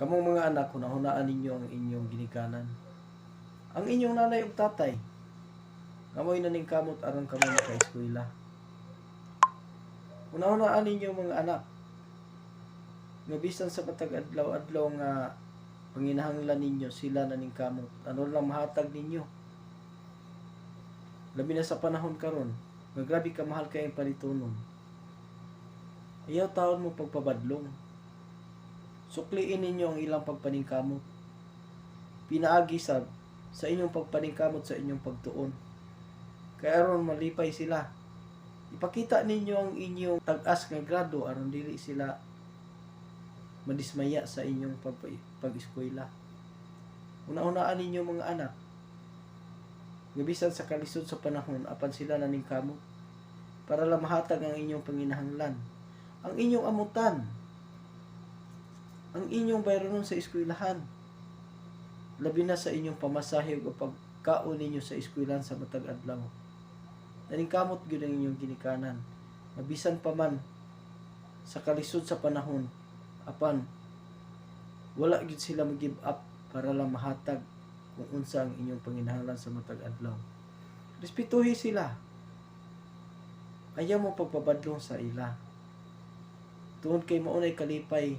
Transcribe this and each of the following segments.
Kamong mga anak, hunahunaan ninyo ang inyong ginikanan. Ang inyong nanay ug tatay, kamoy na ning kamot aron kamo maka-eskwela. Hunahunaan ninyo mga anak, nga bisan sa matag adlaw-adlaw nga panginahanglan ninyo sila na ning kamot. Ano lang mahatag ninyo? Labi na sa panahon karon, nga grabe ka mahal kayong palitunon. Ayaw taon mo pagpabadlong. Sukliin ninyo ang ilang pagpaningkamot. Pinaagi sa inyong pagpaningkamot sa inyong pagtuon. Kaya aron malipay sila. Ipakita ninyo ang inyong tag-as nga grado aron dili sila madismaya sa inyong pag pag-eskwela. Una-unaan ninyo mga anak. Gabisan sa kalisod sa panahon apan sila naning kamot para lang mahatag ang inyong panginahanglan. Ang inyong amutan, ang inyong bayronon sa eskwelahan. Labi na sa inyong pamasahe o pagkaon ninyo sa eskwelahan sa matag adlaw. Naning kamot gyud ang inyong ginikanan. Mabisan pa man sa kalisod sa panahon apan wala gyud sila mag-give up para lang mahatag kung unsa ang inyong panginahanglan sa matag adlaw. Respetuhi sila. Ayaw mo pagpabadlong sa ila. Tungod kay maunay kalipay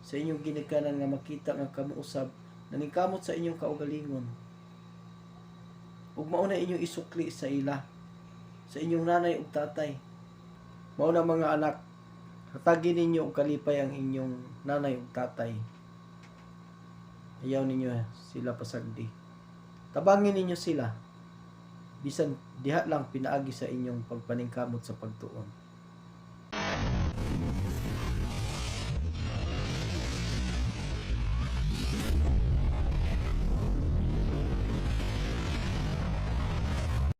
sa inyong ginikanan nga makita nga kamuusab na ningkamot sa inyong kaugalingon. Ug maunay inyong isukli sa ila sa inyong nanay ug tatay. Mao na mga anak, hatagin ninyo og kalipay ang inyong nanay ug tatay. Ayaw ninyo sila pasagdi. Tabangin ninyo sila. Bisan diha lang pinaagi sa inyong pagpaningkamot sa pagtuon.